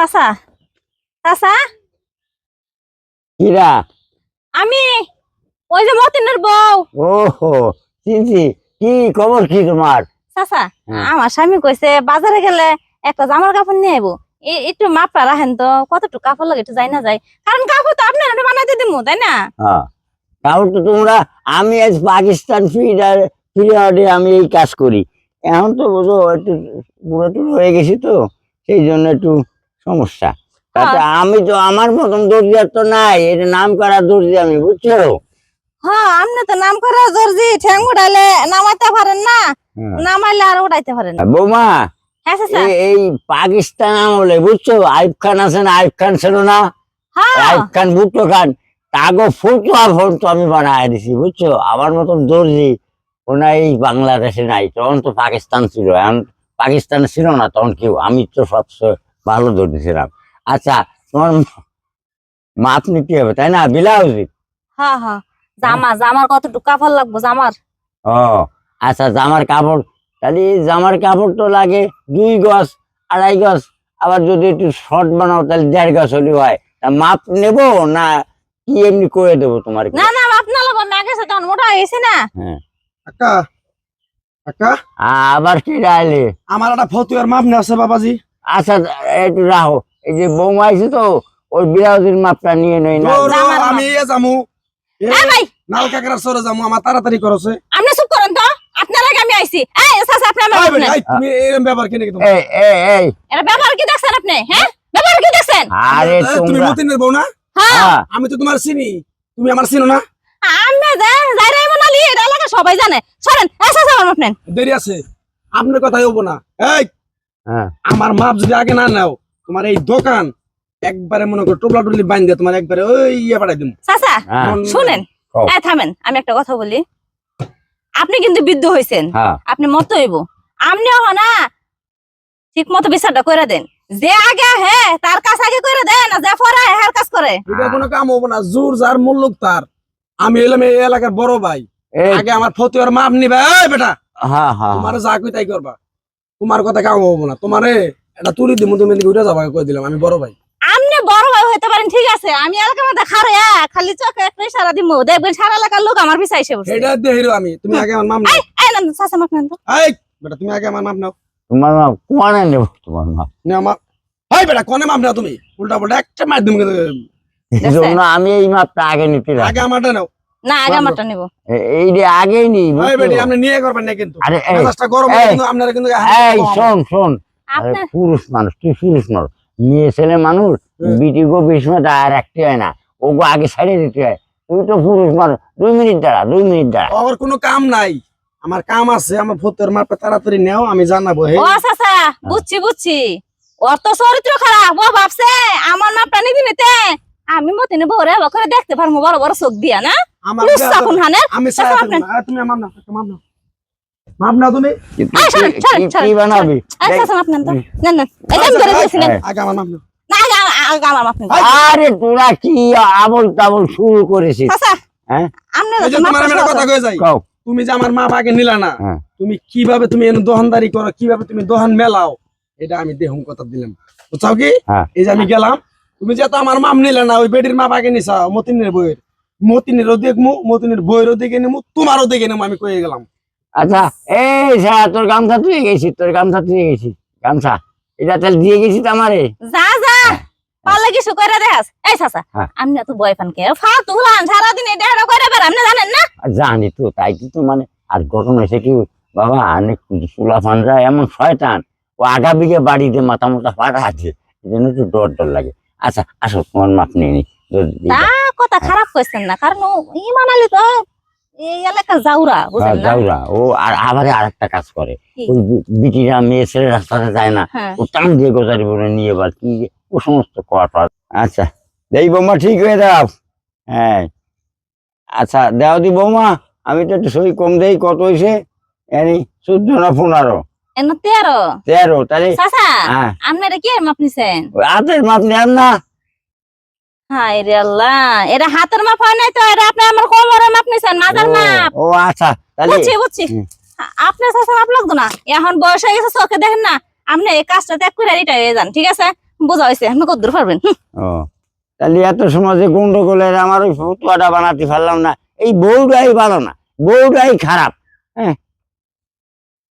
চাচা চাচা কিরা? আমি ওই যে মতিনের বউ। ওহো চিনছি কি খবর কি তোমার? চাচা হ্যাঁ। আমার স্বামী কইছে বাজারে গেলে একটা জামার কাপড় নিয়ে আইবো। একটু রাখেন তো কতটুকু কাপড় লাগে একটু যাই না যায়। কারণ কাপড় তো আপনার বানাইতে দিমু তাই না? হ্যাঁ। তাহলে তো তোমরা আমি আজ পাকিস্তান ফিরার পিরিয়ডে আমি এই কাজ করি। এখন তো বুঝো একটু হয়ে গেছি তো সেই জন্য একটু সমস্যা। তাতে আমি তো আমার মতন দর্জিয়ার তো নাই এটা নাম করা দর্জি আমি বুঝছ? হ্যাঁ আপনি তো নাম করে দর্জি ঠ্যাং উঠাইলে নামাইতে পারেন না হ্যাঁ। নামাইলে আর উঠাইতে পারেন না। বৌমা হ্যাঁ এই- পাকিস্তান আমলে বুঝছ? আইব খান আইব খান ছিল না? হ্যাঁ। আইব খান ভুট্টো খান তাগো ফুটো আর ফুটো আমি বানায় দিছি বুঝছ? আমার মতন দর্জি ওনা এই বাংলাদেশে নাই তখন তো পাকিস্তান ছিল এখন পাকিস্তান ছিল না তখন কেউ আমি তো সবচেয়ে ভালো দর্জি ছিলাম আচ্ছা তোমার মাপ নিতে হবে তাই না? ব্লাউজ হ্যাঁ হ্যাঁ। জামা জামার কতটুকু কাপড় লাগবো জামার। ও আচ্ছা জামার কাপড়। তাহলে জামার কাপড় তো লাগে দুই গজ আড়াই গজ। আবার যদি একটু শর্ট বানাও তাহলে দেড় গজ হলে হয়। মাপ নেব না কি এমনি করে দেবো তোমার না না আপনার লোক না গেছে তখন মোটা হয়েছে না। হ্যাঁ। কাকা কাকা আবার কি রাইলে আমার একটা ফতুয়ার মাপ নেই আছে বাবাজি। আচ্ছা একটু রাখো এই যে বৌমা আছে তো ওই ব্লাউজের মাপটা নিয়ে নই না। আমি যামু। ভাই। নাল কাকার সরে যামু আমার তাড়াতাড়ি করছে আপনি চুপ করেন তো আপনার আগে আমি আইছি। এই আপনি আমার এই তুমি এরম ব্যাপার কেন কি তোমার এই এই এই। এটা ব্যবহার কি দেখছেন আপনি হ্যাঁ? ব্যবহার কি দেখছেন? আরে তুমি মতিনের বউ না? হ্যাঁ। হ্যাঁ, আমি তো তোমার চিনি তুমি আমার চিনো না? আমি যাই যাই রে মনালি এটা এলাকা সবাই জানে। সরেন এই চাচা আমার আপনি দেরি আছে আপনার কথাই হব না। এই আমার মাপ যদি আগে না নাও তোমার এই দোকান একবারে মনে করো টোপলা টুলি বাইন দিয়ে তোমার একবারে ওই ইয়ে পাঠাই দিম। চাচা হ্যাঁ। শুনেন। থামেন আমি একটা কথা বলি। আপনি কিন্তু বৃদ্ধ হয়েছেন হ্যাঁ। আপনি মত হইব। আপনিও না ঠিক মতো বিচারটা করে দেন। যে আগে হে তার কাজ আগে করে দেন যে পরে হের কাজ করে। এটা কোনো কাম হব না জোর যার মূল্যক তার। আমি এলাম এই এলাকার বড় ভাই। আগে আমার ফতুয়ার মাপ নিবে বেটা। হ্যাঁ হ্যাঁ। তোমার যা কই তাই করবা। তোমার কথা কাম হব না। তোমারে এটা তুলি দিমু তুমি এদিকে উঠে যাবা কই দিলাম আমি বড় ভাই। আপনি বড় ভাই হইতে পারেন ঠিক আছে। আমি এলাকার মধ্যে খারে খালি চোখে একটা ইশারা দিমু। দেখবেন সারা এলাকার লোক আমার এসে বসে। হিরো আমি। তুমি আগে আমার মাপ নাও। এই না চাচা মাপ নেন তো এই বেটা তুমি আগে আমার মাপ নাও। তোমার নেব? তোমার মাপ। নে আমার এই বেটা কোনে মাপ নাও তুমি? উল্টা পাল্টা একটা মার দিম এই জন্য আমি এই মাপটা আগে নিতে আগে আমারটা নাও। না আগে আমারটা নিব। এ- আগেই নি বেটি আপনি নিয়ে করবেন না কিন্তু। আরে মেজাজটা গরম কিন্তু আপনারা কিন্তু এই শোন শোন। পুরুষ মানুষ তুই পুরুষ মানুষ মেয়ে ছেলে মানুষ বিটি গো বিস্ময় আর রাখতে হয় না। ওগো আগে ছাড়িয়ে দিতে হয়। তুই তো পুরুষ মানুষ। দুই মিনিট দাঁড়া দুই মিনিট দাঁড়া। আমার কোনো কাম নাই। আমার কাম আছে আমার ফতুয়ার মাপটা তাড়াতাড়ি নেও আমি জানাব ও বুঝছি বুঝছি। ওর তো চরিত্র খারাপ ও ভাবছে আমার মাপটা নিবি নিতে? আমি মতিনে বউরে এবার করে দেখতে পারব বড় বড় চোখ দিয়া না? কোন হানের? আমি তুমি আমার মাপ মাপ নাও তুমি। কি- বানাবি? তো। দিয়েছিলেন। আগে আমার মাপ না নেন এই, আরে তোরা কি আবল তাবল শুরু করেছিস? চাচা হ্যাঁ? তুমি যে আমার মাপ আগে নিলা না হ্যাঁ। তুমি কীভাবে তুমি এনে দোকানদারি করো কীভাবে তুমি দোকান মেলাও এটা আমি দেহুম কথা দিলাম। বুঝছাও কি? হ্যাঁ। এই যে আমি গেলাম তুমি যেহেতু আমার মাপ নিলে না ওই বেডির মাপ আগে নিছা মতিনের বইয়ের। মতিনেরও দেখমু মতিনের বইয়েরও দেখে নেব তোমারও দেখে নেব আমি কয়ে গেলাম। আচ্ছা এই সারা তোর গামছা তুই গেছিস তোর গামছা তুই গেছিস গামছা। এটা তাহলে দিয়ে গেছিস আমারে। যা যা পারলে কিছু করে দেখাস। এই চাচা হ্যাঁ। আপনি তো বয়ফ্রেন্ড কে ফালতু হলান সারাদিন এটা এটা করে বেড়া আপনি জানেন না? আর জানি তো তাই কি তো মানে আর গরম হয়েছে কি বাবা অনেক চুলা ফানরা এমন শয়তান ও আগা বিঘে বাড়িতে মাথা মাথা ফাটা আছে এই জন্য একটু ডর ডর লাগে। আচ্ছা আসো তোমার মাপ নিয়ে নি। তা কথা খারাপ কইছেন না কারণ ইমান আলী তো এই এলাকা যাওরা হ্যাঁ, না? যাওরা ও আর আবার আরেকটা কাজ করে। কি? ওই বিটিরা মেয়ে ছেলে রাস্তাতে যায় না। হ্যাঁ। ও টান দিয়ে গোজারি বলে নিয়ে এবার কি ও সমস্ত আচ্ছা দেই বৌমা ঠিক হয়ে দাও হ্যাঁ। আচ্ছা দেও দি বৌমা আমি তো একটু সই কম দেই কত হয়েছে এনি চোদ্দ না পনেরো। এন তেরো। তেরো তাহলে চাচা হ্যাঁ। আপনারা কি মাপ নিছেন? হাতের মাপ নেন না। হাই রে আল্লাহ এটা হাতের মাপ হয় নাই তো এটা আপনি আমার কোমরের মাপ নিছেন মাথার মাপ। ও আচ্ছা তাহলে বুঝছি বুঝছি। আপনার চাচা মাপ লাগতো না? এখন বয়স হয়ে গেছে চোখে দেখেন না। আপনি এই কাজটা ত্যাগ করে রিটায়ার হয়ে যান ঠিক আছে? বোঝা হয়েছে আপনি কদ্দূর পারবেন ও তাহলে এত সময় যে গন্ডগোলের আমার ওই ফতুয়াটা বানাতে পারলাম না। এই বউটাই ভালো না বউটাই খারাপ।